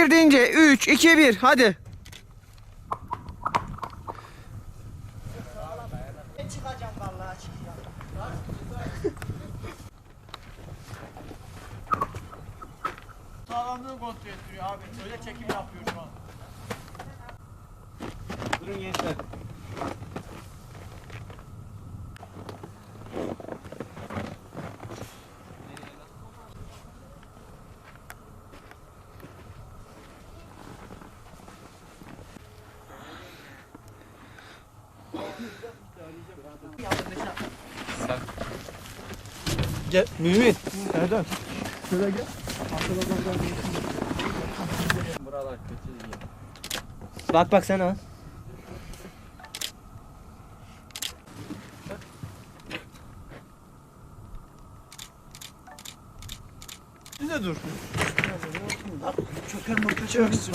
Bir deyince 3, 2, 1 hadi. Sağlamlığı kontrol ettiriyor abi. Öyle çekim yapıyor şu an. Durun gençler. Gel Mümin. Erdem. Şöyle gel. Buralar kötü değil. Bak bak sen al. Ne dur? Çöker mi çöksün?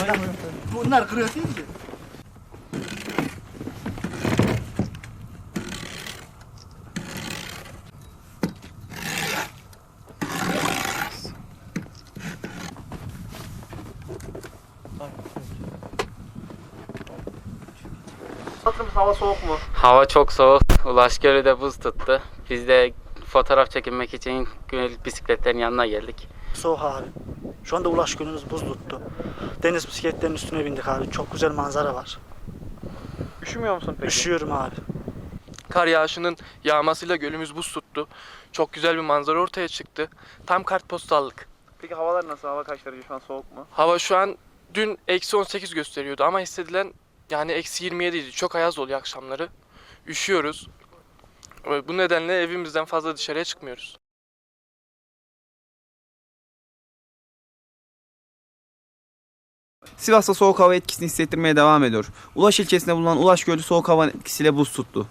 Bunlar kırıyor değil ki. Hava soğuk mu? Hava çok soğuk. Ulaş Gölü de buz tuttu. Biz de fotoğraf çekinmek için günlük bisikletlerin yanına geldik. Soğuk abi. Şu anda Ulaş Gölü'nüz buz tuttu. Deniz bisikletlerinin üstüne bindik abi. Çok güzel manzara var. Üşümüyor musun peki? Üşüyorum abi. Kar yağışının yağmasıyla gölümüz buz tuttu. Çok güzel bir manzara ortaya çıktı. Tam kartpostallık. Peki havalar nasıl? Hava kaç derece şu an soğuk mu? Hava şu an dün eksi 18 gösteriyordu ama hissedilen yani eksi 27 idi. Çok ayaz oluyor akşamları. Üşüyoruz. Bu nedenle evimizden fazla dışarıya çıkmıyoruz. Sivas'ta soğuk hava etkisini hissettirmeye devam ediyor. Ulaş ilçesinde bulunan Ulaş Gölü soğuk hava etkisiyle buz tuttu.